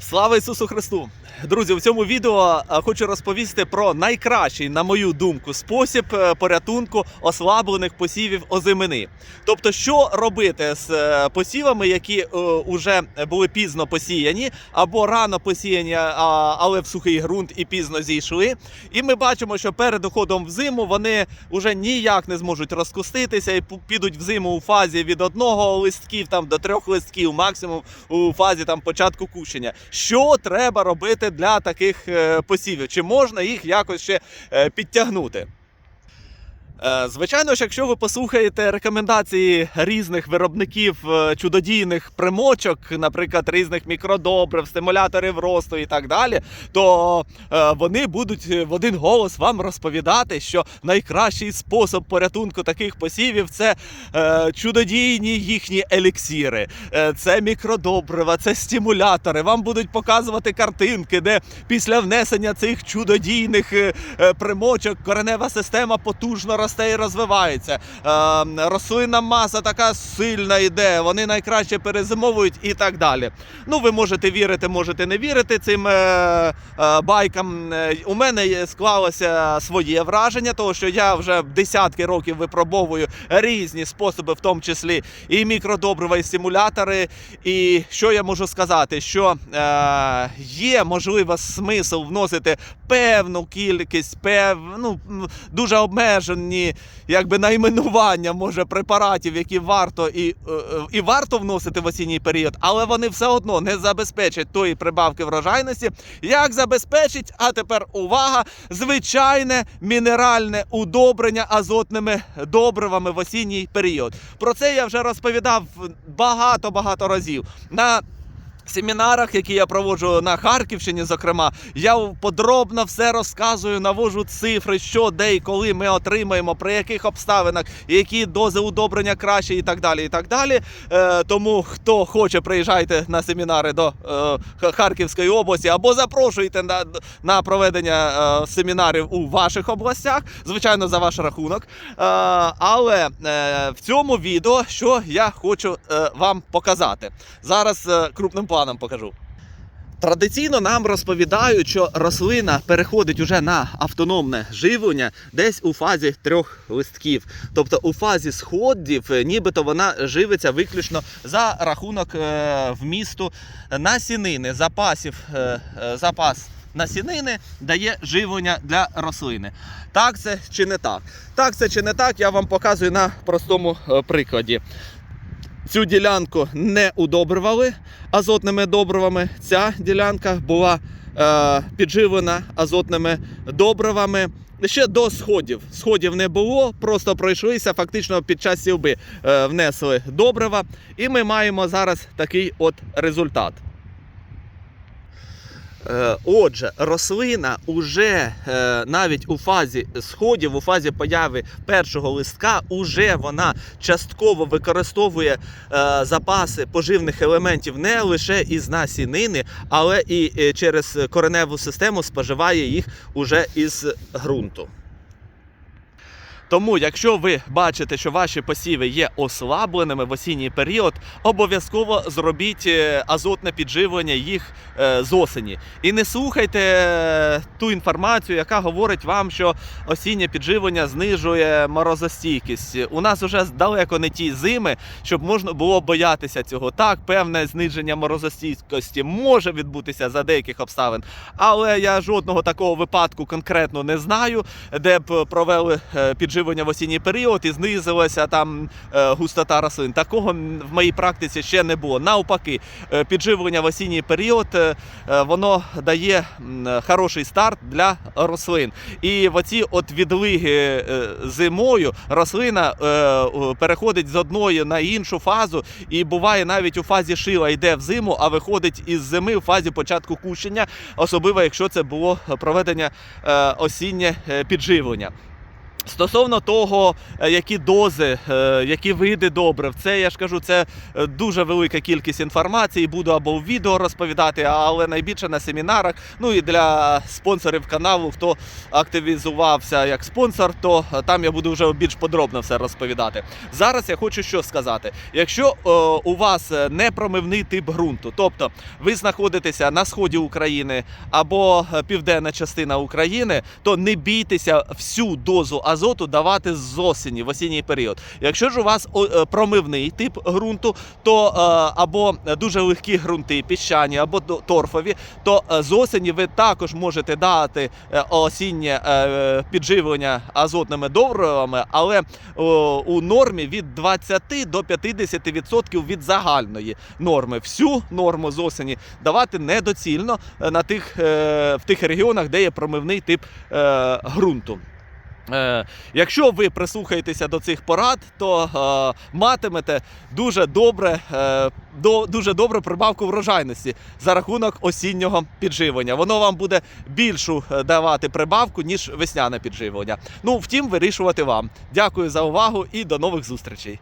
Слава Ісусу Христу! Друзі, в цьому відео е, хочу розповісти про найкращий, на мою думку, спосіб е, порятунку ослаблених посівів озимини. Тобто, що робити з е, посівами, які вже були пізно посіяні, або рано посіяні, але в сухий ґрунт і пізно зійшли. І ми бачимо, що перед уходом в зиму вони вже ніяк не зможуть розкуститися і підуть в зиму у фазі від одного листків там до трьох листків, максимум у фазі там початку кущення. Що треба робити для таких е, посівів? Чи можна їх якось ще е, підтягнути? Е, Звичайно ж, якщо ви послухаєте рекомендації різних виробників е, чудодійних примочок, наприклад, різних мікродобрив, стимуляторів росту і так далі, то е, вони будуть в один голос вам розповідати, що найкращий спосіб порятунку таких посівів це чудодійні їхні еліксіри, це мікродобрива, це стимулятори. Вам будуть показувати картинки, де після внесення цих чудодійних примочок коренева система потужно росте і розвивається. Е, рослинна маса така сильна йде, вони найкраще перезимовують і так далі. Ну, ви можете вірити, можете не вірити цим е, е, байкам. У мене склалося своє враження, того що я вже десятки років випробовую різні способи, в тому числі і мікродобрива, і стимулятори. І що я можу сказати? Що є можливо смисл вносити певну кількість, пев, ну, дуже обмежені якби найменування може препаратів, які варто і, е, е, і варто вносити в осінній період, але вони все одно не забезпечать тої прибавки врожайності, як забезпечить, а тепер увага, звичайне мінеральне удобрення азотними добривами в осінній період. Про це я вже розповідав багато-багато разів. На семінарах, які я проводжу на Харківщині, зокрема, я подробно все розказую, навожу цифри, що, де і коли ми отримаємо, при яких обставинах, які дози удобрення краще і так далі. І так далі. Е, тому хто хоче, приїжджайте на семінари до е, Харківської області або запрошуйте на, на проведення е, семінарів у ваших областях, звичайно, за ваш рахунок. Е, але е, в цьому відео, що я хочу е, вам показати. Зараз е, крупним планом покажу. Традиційно нам розповідають, що рослина переходить уже на автономне живлення десь у фазі трьох листків. Тобто у фазі сходів, е, нібито вона живиться виключно за рахунок е, вмісту насінини, запасів, е, запас насінини дає живлення для рослини. Так це чи не так? Так це чи не так, я вам показую на простому прикладі. Цю ділянку не удобрювали азотними добривами. Ця ділянка була е, підживлена азотними добривами. Ще до сходів. Сходів не було, просто пройшлися. Фактично під час сівби е, внесли добрива, і ми маємо зараз такий от результат. Е, Отже, рослина уже е, навіть у фазі сходів, у фазі появи першого листка, уже вона частково використовує е, запаси поживних елементів не лише із насінини, але і через кореневу систему споживає їх уже із ґрунту. Тому, якщо ви бачите, що ваші посіви є ослабленими в осінній період, обов'язково зробіть е, азотне підживлення їх е, з осені. І не слухайте е, ту інформацію, яка говорить вам, що осіннє підживлення знижує морозостійкість. У нас вже далеко не ті зими, щоб можна було боятися цього. Так, певне зниження морозостійкості може відбутися за деяких обставин, але я жодного такого випадку конкретно не знаю, де б провели е, підживлення в осінній період і знизилася там е, густота рослин. Такого в моїй практиці ще не було. Навпаки, е, підживлення в осінній період е, воно дає хороший старт для рослин. І в оці от відлиги зимою рослина переходить з одної на іншу фазу, і буває навіть у фазі шила йде в зиму, а виходить із зими в фазі початку кущення, особливо якщо це було проведення осіннє підживлення. Стосовно того, е, які дози, е, які види добрив, це я ж кажу, це е, дуже велика кількість інформації. Буду або в відео розповідати, але найбільше на семінарах. Ну і для спонсорів каналу, хто активізувався як спонсор, то там я буду вже більш подробно все розповідати. Зараз я хочу що сказати: якщо у вас е, непромивний тип ґрунту, тобто ви знаходитеся на сході України або південна частина України, то не бійтеся всю дозу азоту давати з осені в осінній період. Якщо ж у вас е, промивний тип ґрунту, то е, або дуже легкі ґрунти, піщані, або торфові, то е, з осені ви також можете дати осіннє підживлення азотними добривами, але у нормі від 20 до 50% від загальної норми. Всю норму з осені давати недоцільно на тих, в тих регіонах, де є промивний тип ґрунту. Е, якщо ви прислухаєтеся до цих порад, то е, матимете дуже добре, е, до, дуже добру прибавку врожайності за рахунок осіннього підживлення. Воно вам буде більшу е, давати прибавку, ніж весняне підживлення. Ну, втім, вирішувати вам. Дякую за увагу і до нових зустрічей.